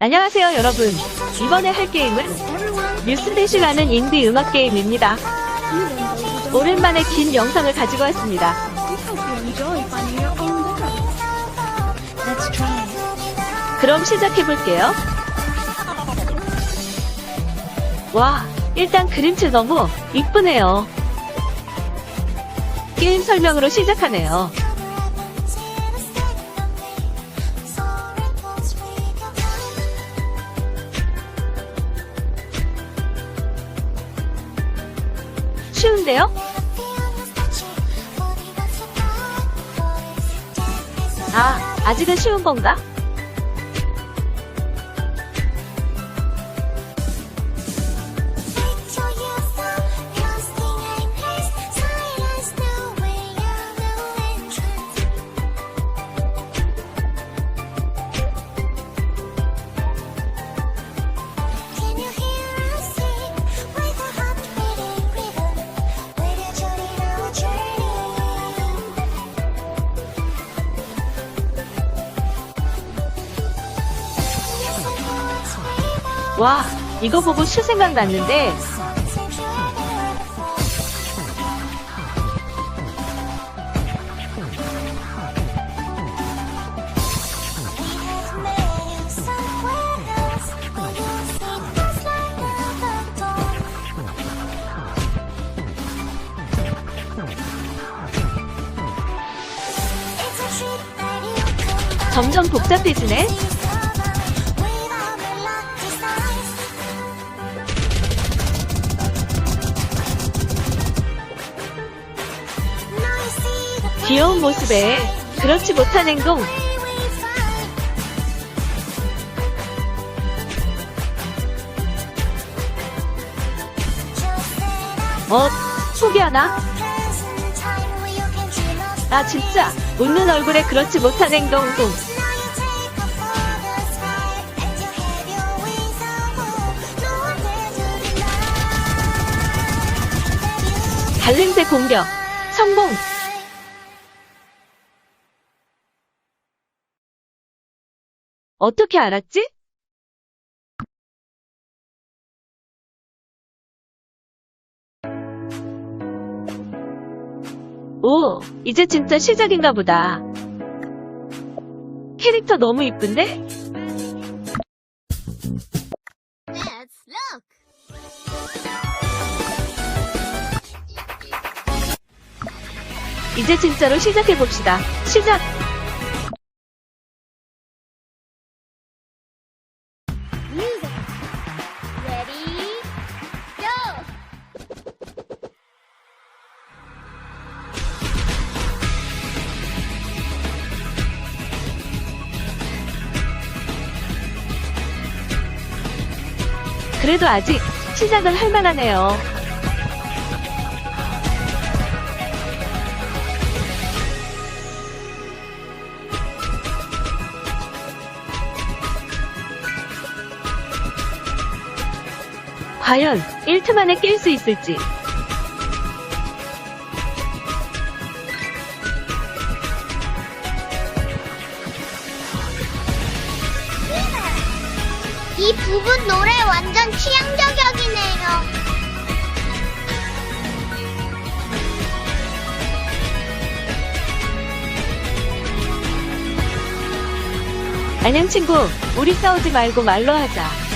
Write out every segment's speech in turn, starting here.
안녕하세요 여러분. 이번에 할 게임은 뉴스대시라는 인디 음악 게임입니다. 오랜만에 긴 영상을 가지고 왔습니다. 그럼 시작해볼게요. 와 일단 그림체 너무 이쁘네요. 게임 설명으로 시작하네요 쉬운데요? 아, 아직은 쉬운 건가? 와, 이거 보고 슈 생각났는데, 점점 복잡해지네? 귀여운 모습에 그렇지 못한 행동. 뭐, 포기하나? 아, 진짜. 웃는 얼굴에 그렇지 못한 행동. 동. 달냄새 공격. 성공. 어떻게 알았지? 오, 이제 진짜 시작인가 보다. 캐릭터 너무 이쁜데? 이제 진짜로 시작해봅시다. 시작! 그래도 아직 시작은 할 만하네요. 과연 1트 만에 깰 수 있을지. 이 부분 노래 완전 취향 저격이네요. 안녕 친구, 우리 싸우지 말고 말로 하자.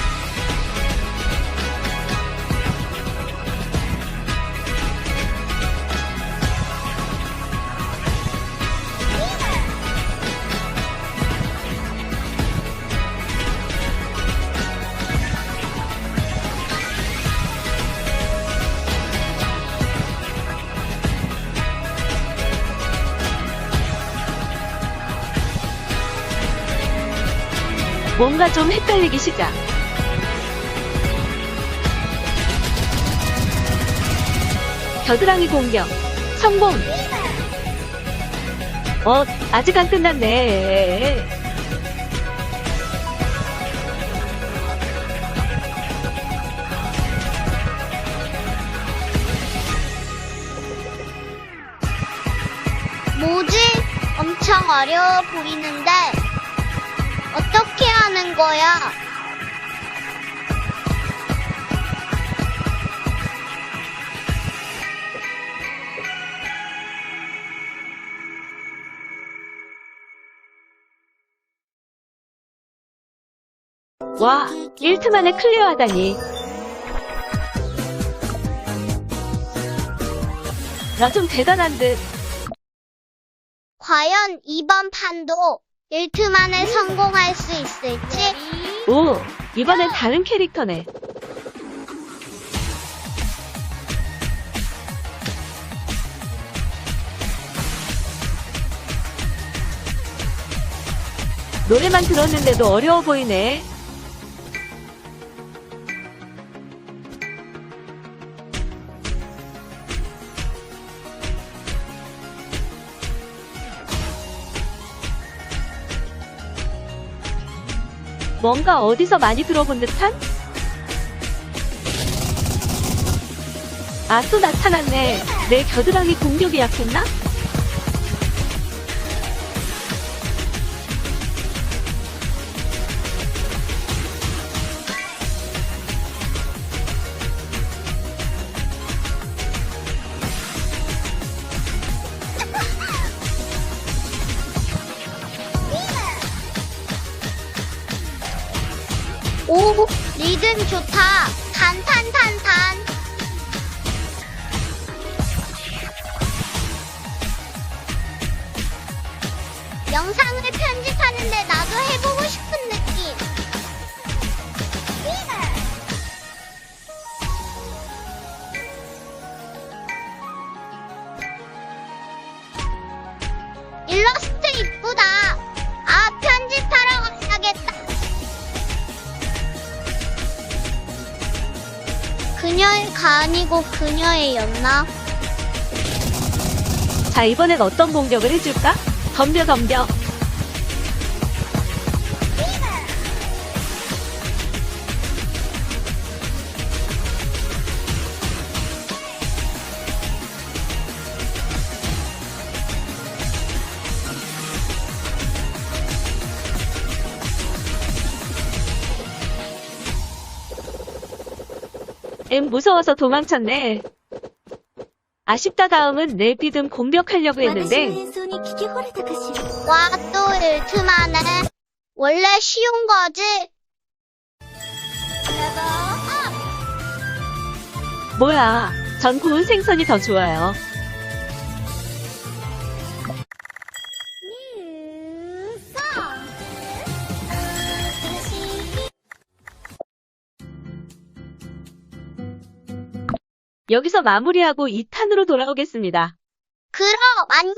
뭔가 좀 헷갈리기 시작. 겨드랑이 공격. 성공. 어, 아직 안 끝났네. 뭐지? 엄청 어려워 보이는데 어떻게 하는 거야? 와, 1트 만에 클리어하다니. 나 좀 대단한 듯. 과연 이번 판도 1트 만에 성공할 수 있을지? 오, 이번엔 다른 캐릭터네. 노래만 들었는데도 어려워 보이네. 뭔가 어디서 많이 들어본 듯한? 아, 또 나타났네. 내 겨드랑이 공격이 약했나? 오, 리듬 좋다. 탄탄탄탄. 영상을 편집하는데 나도 그녀의가 아니고 그녀의였나? 자, 이번엔 어떤 공격을 해줄까? 덤벼, 덤벼. 엠 무서워서 도망쳤네. 아쉽다 다음은 내비듬 공격하려고 했는데 와, 또 일트만해. 원래 쉬운 거지? 뭐야 전 구운 생선이 더 좋아요. 여기서 마무리하고 2탄으로 돌아오겠습니다. 그럼, 안녕!